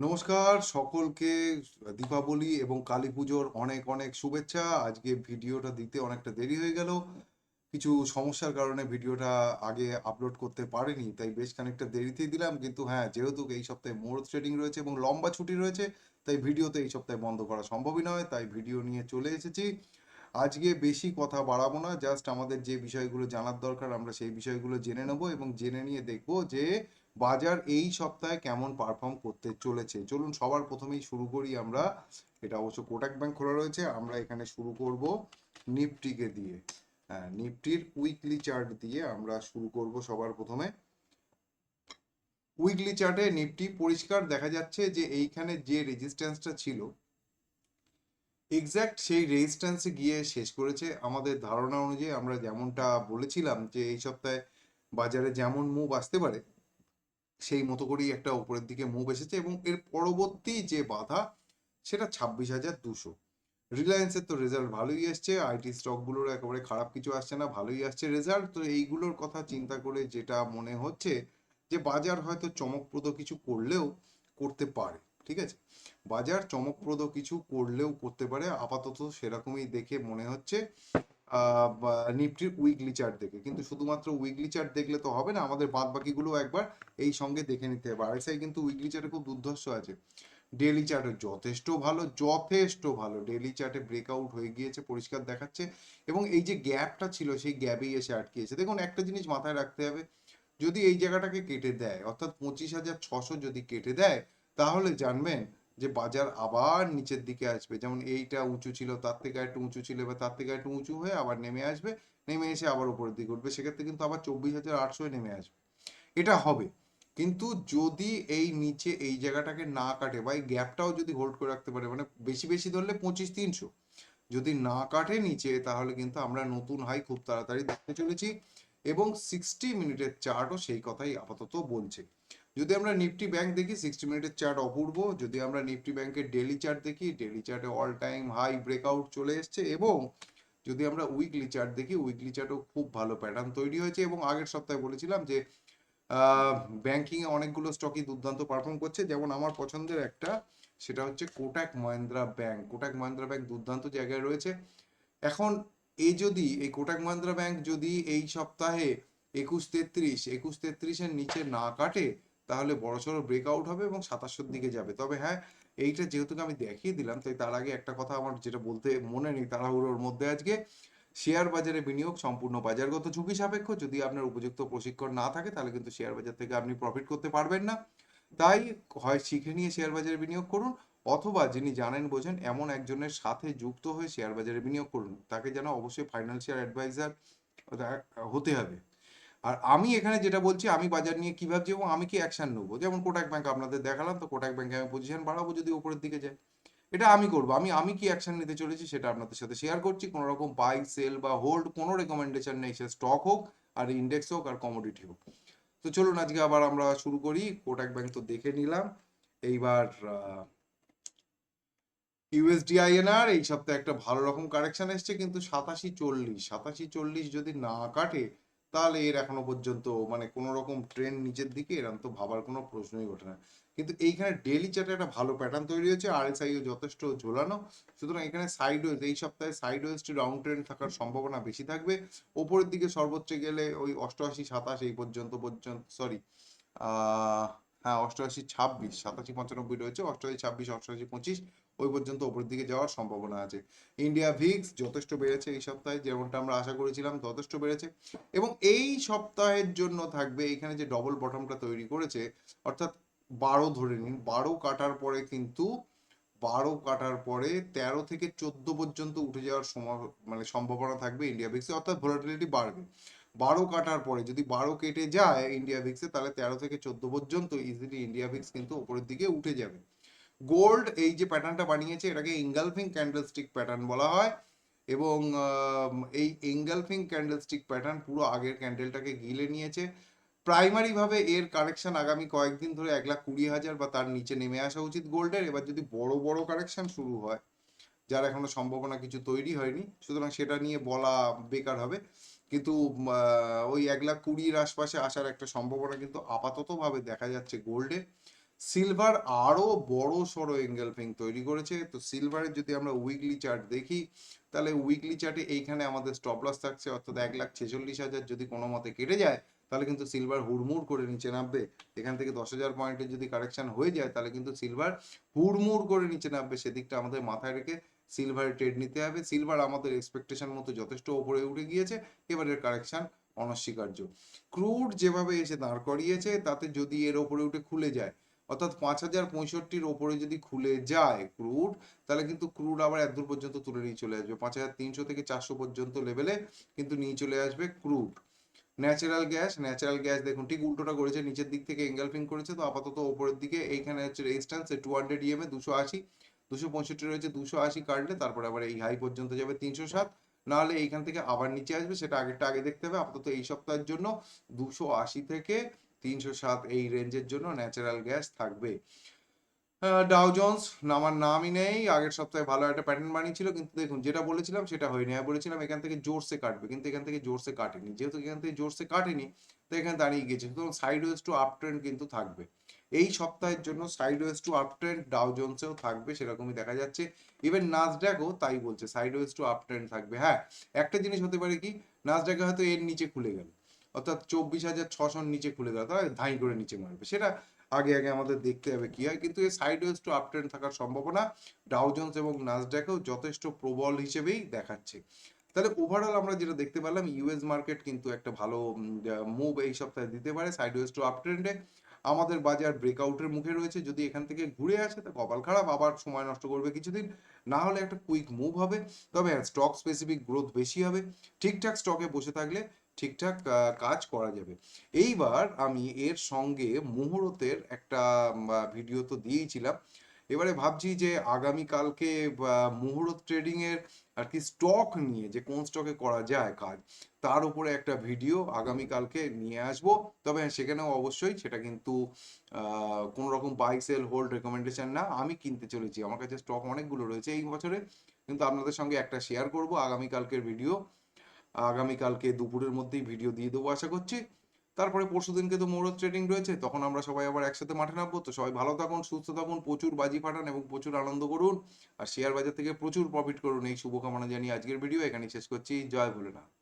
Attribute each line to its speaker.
Speaker 1: নমস্কার, সকলকে দীপাবলি এবং কালী পুজোর অনেক অনেক শুভেচ্ছা। আজকে ভিডিওটা দিতে অনেকটা দেরি হয়ে গেল। কিছু সমস্যার কারণে ভিডিওটা আগে আপলোড করতে পারিনি, তাই বেশ খানিকটা দেরিতেই দিলাম। কিন্তু হ্যাঁ যেহেতু এই সপ্তাহে মোড় ট্রেডিং রয়েছে এবং লম্বা ছুটি রয়েছে, তাই ভিডিওতে এই সপ্তাহে বন্ধ করা সম্ভবই নয়, তাই ভিডিও নিয়ে চলে এসেছি। আজকে বেশি কথা বাড়াবো না, জাস্ট আমাদের যে বিষয়গুলো জানার দরকার, আমরা সেই বিষয়গুলো জেনে নেব এবং জেনে নিয়ে দেখব যে বাজার এই সপ্তাহে কেমন পারফর্ম করতে চলেছে? চলুন সবার প্রথমেই শুরু করি আমরা। এটা অবশ্য কোটাক ব্যাংক খোলা রয়েছে। আমরা এখানে শুরু করব নিফটিকে দিয়ে। হ্যাঁ নিফটির উইকলি চার্ট দিয়ে আমরা শুরু করব সবার প্রথমে। উইকলি চার্টে নিফটি পরিষ্কার দেখা যাচ্ছে যে এইখানে যে রেজিস্ট্যান্সটা ছিল এক্স্যাক্ট সেই রেজিস্ট্যান্সে গিয়ে শেষ করেছে। আমাদের ধারণা অনুযায়ী আমরা যেমনটা বলেছিলাম যে এই সপ্তাহে বাজারে যেমন মুভ আসতে পারে সেই মতো করেই একটা উপরের দিকে মুভ এসেছে এবং এর পরবর্তী যে বাধা, সেটা ছাব্বিশ হাজার দুশো। রিলায়েন্সের তো রেজাল্ট ভালোই আসছে আইটি স্টকগুলোর একেবারে খারাপ কিছু আসছে না, ভালোই আসছে। রেজাল্ট তো এইগুলোর কথা চিন্তা করে যেটা মনে হচ্ছে যে বাজার হয়তো চমকপ্রদ কিছু করলেও করতে পারে, ঠিক আছে? বাজার চমকপ্রদ কিছু করলেও করতে পারে, আপাতত সেরকমই দেখে মনে হচ্ছে। নিফটির উইকলি চার্ট দেখে। কিন্তু শুধুমাত্র উইকলি চার্ট দেখলে তো হবে না, আমাদের বাদ বাকিগুলো একবার এই সঙ্গে দেখে নিতে হবে। আরএসআই কিন্তু উইকলি চার্টে খুব দুর্ধর্ষ আছে। ডেলি চার্টে যথেষ্ট ভালো যথেষ্ট ভালো। ডেলি চার্টে ব্রেকআউট হয়ে গিয়েছে, পরিষ্কার দেখাচ্ছে। এবং এই যে গ্যাপটা ছিল, সেই গ্যাপেই এসে আটকিয়েছে। দেখুন, একটা জিনিস মাথায় রাখতে হবে, যদি এই জায়গাটাকে কেটে দেয়, অর্থাৎ পঁচিশ হাজার ছশো যদি কেটে দেয়, তাহলে জানবেন যে বাজার আবার নিচের দিকে আসবে, যেমন এইটা উঁচু ছিল, তার থেকে একটু উঁচু ছিল বা তার থেকে একটু উঁচু হয়ে আবার নেমে আসবে, নেমে এসে আবার উপরের দিকে উঠবে, সেক্ষেত্রে কিন্তু আবার চব্বিশ হাজার আটশোয় নেমে আসবে। এটা হবে। কিন্তু যদি এই নিচে এই জায়গাটাকে না কাটে বা এই গ্যাপটাও যদি হোল্ড করে রাখতে পারে মানে বেশি বেশি ধরলে পঁচিশ তিনশো। যদি না কাটে নিচে, তাহলে কিন্তু আমরা নতুন হাই খুব তাড়াতাড়ি দেখতে চলেছি এবং সিক্সটি মিনিটের চার্টও সেই কথাই আপাতত বলছে। যদি আমরা নিফটি ব্যাংক দেখি সিক্সটি মিনিটের চার্ট অপূর্ব। যদি আমরা নিফটি ব্যাংকের ডেলি চার্ট দেখি ডেলি চার্টে অল টাইম হাই ব্রেকআউট চলে এসছে এবং যদি আমরা উইকলি চার্ট দেখি উইকলি চার্টও খুব ভালো প্যাটার্ন তৈরি হয়েছে এবং আগের সপ্তাহে বলেছিলাম যে ব্যাংকিংয়ে অনেকগুলো স্টকই দুর্দান্ত পারফর্ম করছে। যেমন আমার পছন্দের একটা, সেটা হচ্ছে কোটাক মহেন্দ্রা ব্যাংক কোটাক মহেন্দ্রা ব্যাংক দুর্দান্ত জায়গায় রয়েছে। এখন এই যদি, এই কোটাক মহেন্দ্রা ব্যাংক যদি এই সপ্তাহে একুশ তেত্রিশ, একুশ তেত্রিশের নিচে না কাটে তাহলে বড়সড় ব্রেকআউট হবে এবং সাতাশোর দিকে যাবে। তবে হ্যাঁ এইটা যেহেতু আমি দেখিয়ে দিলাম, তাই তার আগে একটা কথা আমার যেটা বলতে মনে নেই তাড়াহুড়োর মধ্যে আজকে। শেয়ার বাজারে বিনিয়োগ সম্পূর্ণ বাজারগত ঝুঁকি সাপেক্ষ। যদি আপনার উপযুক্ত প্রশিক্ষণ না থাকে, তাহলে কিন্তু শেয়ার বাজার থেকে আপনি প্রফিট করতে পারবেন না। তাই হয় শিখে নিয়ে শেয়ার বাজারে বিনিয়োগ করুন, অথবা যিনি জানেন বোঝেন, এমন একজনের সাথে যুক্ত হয়ে শেয়ার বাজারে বিনিয়োগ করুন। তাকে যেন অবশ্যই ফাইন্যান্সিয়াল অ্যাডভাইজার হতে হবে। আর আমি এখানে যেটা বলছি, আমি বাজার নিয়ে কি ভাবছি এবং আমি কি অ্যাকশন নেব? যেমন কোটাক ব্যাংক আপনাদের দেখালাম, তো কোটাক ব্যাংকে আমি পজিশন বাড়াবো যদি উপরের দিকে যায়। এটা আমি করব। আমি আমি কি অ্যাকশন নিতে চলেছি সেটা আপনাদের সাথে শেয়ার করছি। কোনো রকম বাই সেল বা হোল্ড কোনো রেকমেন্ডেশন নেই। সে স্টক হোক আর ইন্ডেক্স হোক আর কমোডিটি হোক। তো চলুন আজকে আবার আমরা শুরু করি। কোটাক ব্যাংক তো দেখে নিলাম। এইবার ইউএসডিআইএনআর এই সপ্তাহে একটা ভালো রকম কারেকশন এসছে, কিন্তু সাতাশি চল্লিশ। সাতাশি চল্লিশ যদি না কাটে তাহলে এর এখনও পর্যন্ত মানে কোনো রকম ট্রেন্ড নিচের দিকে এরকম তো ভাবার কোনো প্রশ্নই ওঠে না। কিন্তু এইখানে ডেলি চার্টে একটা ভালো প্যাটার্ন তৈরি হয়েছে আর এস আইও যথেষ্ট ঝোলানো। সুতরাং এখানে সাইড ওয়েজ এই সপ্তাহে সাইড ওয়েজটি রাউন্ড ট্রেন থাকার সম্ভাবনা বেশি থাকবে। ওপরের দিকে সর্বোচ্চ গেলে ওই অষ্টআশি, সাতাশ এই পর্যন্ত পর্যন্ত সরি হ্যাঁ অষ্টআশি ছাব্বিশ, সাতাশি পঁচানব্বই রয়েছে, অষ্টআশি ছাব্বিশ, অষ্টআশি পঁচিশ ওই পর্যন্ত ওপরের দিকে যাওয়ার সম্ভাবনা আছে। ইন্ডিয়া ভিক্স যথেষ্ট বেড়েছে এই সপ্তাহে, যেমনটা আমরা আশা করেছিলাম যথেষ্ট বেড়েছে। এবং এই সপ্তাহের জন্য থাকবে এখানে যে ডবল বটমটা তৈরি করেছে, অর্থাৎ বারো ধরে নিন, বারো কাটার পরে কিন্তু, বারো কাটার পরে তেরো থেকে চোদ্দ পর্যন্ত উঠে যাওয়ার সময় মানে সম্ভাবনা থাকবে ইন্ডিয়া ভিক্সে অর্থাৎ ভোলাটিলিটি বাড়বে। বারো কাটার পরে যদি বারো কেটে যায় ইন্ডিয়া ভিক্সে তাহলে তেরো থেকে চোদ্দ পর্যন্ত ইজিলি ইন্ডিয়া ভিক্স কিন্তু উপরের দিকে উঠে যাবে। গোল্ড এই যে প্যাটার্নটা বানিয়েছে, এটাকে ইঙ্গালফিং ক্যান্ডেলস্টিক প্যাটার্ন বলা হয়। এবং এই ইঙ্গালফিং ক্যান্ডেলস্টিক প্যাটার্ন পুরো আগের ক্যান্ডেলটাকে গিলে নিয়েছে। প্রাইমারিভাবে এর কারেকশন আগামী কয়েকদিন ধরে এক লাখ কুড়ি হাজার বা তার নিচে নেমে আসা উচিত গোল্ডের এবার যদি বড় বড় কারেকশন শুরু হয়, যার এখনও সম্ভাবনা কিছু তৈরি হয়নি, সুতরাং সেটা নিয়ে বলা বেকার হবে। কিন্তু ওই এক লাখ কুড়ির আশপাশে আসার একটা সম্ভাবনা কিন্তু আপাতত ভাবে দেখা যাচ্ছে গোল্ডে সিলভার আরও বড় সড়ো এঙ্গেলফিং তৈরি করেছে। তো সিলভারের যদি আমরা উইকলি চার্ট দেখি, তাহলে উইকলি চার্টে এইখানে আমাদের স্টপ লস থাকছে, অর্থাৎ এক লাখ ছেচল্লিশ হাজার যদি কোনো মতে কেটে যায়, তাহলে কিন্তু সিলভার হুড়মুড় করে নিচে নামবে। এখান থেকে দশ হাজার পয়েন্টের যদি কারেকশন হয়ে যায়, তাহলে কিন্তু সিলভার হুড়মুড় করে নিচে নামবে। সেদিকটা আমাদের মাথায় রেখে সিলভারের ট্রেড নিতে হবে। সিলভার আমাদের এক্সপেকটেশন মতো যথেষ্ট ওপরে উঠে গিয়েছে। এবারের কারেকশন অনস্বীকার্য। ক্রুড যেভাবে এসে দাঁড় করিয়েছে, তাতে যদি এর ওপরে উঠে খুলে যায় অর্থাৎ পাঁচ হাজার পঁয়ষট্টির ওপরে যদি খুলে যায় ক্রুড তাহলে কিন্তু ক্রুড আবার এত দূর পর্যন্ত তুলে নিয়ে চলে আসবে। পাঁচ হাজার তিনশো থেকে চারশো পর্যন্ত লেভেলে কিন্তু নিয়ে চলে আসবে crude natural gas natural gas দেখুন, ঠিক উল্টোটা করেছে, নিচের দিক থেকে এঙ্গেলফিং করেছে, তো আপাতত ওপরের দিকে এইখানে হচ্ছে রেজিস্ট্যান্স টু হান্ড্রেড ইএমএ দুশো আশি, দুশো পঁয়ষট্টি রয়েছে দুশো আশি কাটলে তারপরে আবার এই হাই পর্যন্ত যাবে তিনশো সাত। নাহলে এইখান থেকে আবার নিচে আসবে, সেটা আগেরটা আগে দেখতে হবে। আপাতত এই সপ্তাহের জন্য দুশো আশি থেকে তিনশো সাত এই রেঞ্জের জন্য ন্যাচারাল গ্যাস থাকবে। ডাও জোন্স নামার নামই নেই, আগের সপ্তাহে ভালো একটা প্যাটার্ন বানিয়েছিল, কিন্তু দেখুন যেটা বলেছিলাম সেটা হয়নি। আমি বলেছিলাম এখান থেকে জোরসে কাটবে, কিন্তু এখান থেকে জোরসে কাটেনি। যেহেতু এখান থেকে জোরসে কাটেনি, তো এখানে দাঁড়িয়ে গিয়েছে। সুতরাং sideways to up trend কিন্তু থাকবে। এই সপ্তাহের জন্য sideways to up trend জোনসেও থাকবে, সেরকমই দেখা যাচ্ছে। ইভেন নাসড্যাকও তাই বলছে sideways to up trend থাকবে। হ্যাঁ একটা জিনিস হতে পারে কি নাসড্যাকে হয়তো এর নিচে খুলে গেল। অর্থাৎ চব্বিশ হাজার ছশোর নিচে খুলে দেওয়া, তাহলে ধাই করে নিচে মারবে। সেটা আগে আগে আমাদের দেখতে হবে কি হয়, কিন্তু এই sideways to up trend থাকার সম্ভাবনা ডাউজন্স এবং নাসড্যাকেও যথেষ্ট প্রবল হিসেবেই দেখাচ্ছে। তাহলে ওভারঅল আমরা যেটা দেখতে পেলাম ইউএস মার্কেট কিন্তু একটা ভালো মুভ এই সপ্তাহে দিতে পারে সাইড ওয়েজ টু আপ ট্রেন্ডে আমাদের বাজার ব্রেকআউটের মুখে রয়েছে, যদি এখান থেকে ঘুরে আসে তা কপাল খারাপ, আবার সময় নষ্ট করবে কিছুদিন। না হলে একটা কুইক মুভ হবে, তবে স্টক স্পেসিফিক গ্রোথ বেশি হবে। ঠিকঠাক স্টকে বসে থাকলে ঠিকঠাক কাজ করা যাবে। এইবার আমি এর সঙ্গে মুহূর্তের একটা ভিডিও তো দিয়েইছিলাম এবারে ভাবছি যে আগামীকালকে মুহূর্ত ট্রেডিং এর আর কি স্টক নিয়ে যে কোন স্টকে করা যায় কাজ তার উপরে একটা ভিডিও আগামীকালকে নিয়ে আসব। তবে হ্যাঁ, সেখানেও অবশ্যই সেটা কিন্তু কোনো রকম বাই সেল হোল্ড রেকমেন্ডেশন না। আমি কিনতে চলেছি। আমার কাছে স্টক অনেকগুলো রয়েছে এই বছরে। কিন্তু আপনাদের সঙ্গে একটা শেয়ার করব আগামীকালকের ভিডিও আগামীকালকে দুপুরের মধ্যেই ভিডিও দিয়ে দেবো আশা করছি। তারপরে পরশু দিনকে তো মোরত ট্রেডিং রয়েছে, তখন আমরা সবাই আবার একসাথে মাঠে নামবো। তো সবাই ভালো থাকুন, সুস্থ থাকুন, প্রচুর বাজি ফাটান এবং প্রচুর আনন্দ করুন। আর শেয়ার বাজার থেকে প্রচুর প্রফিট করুন। এই শুভকামনা জানিয়ে আজকের ভিডিও এখানেই শেষ করছি। জয় ভোলেনাথ।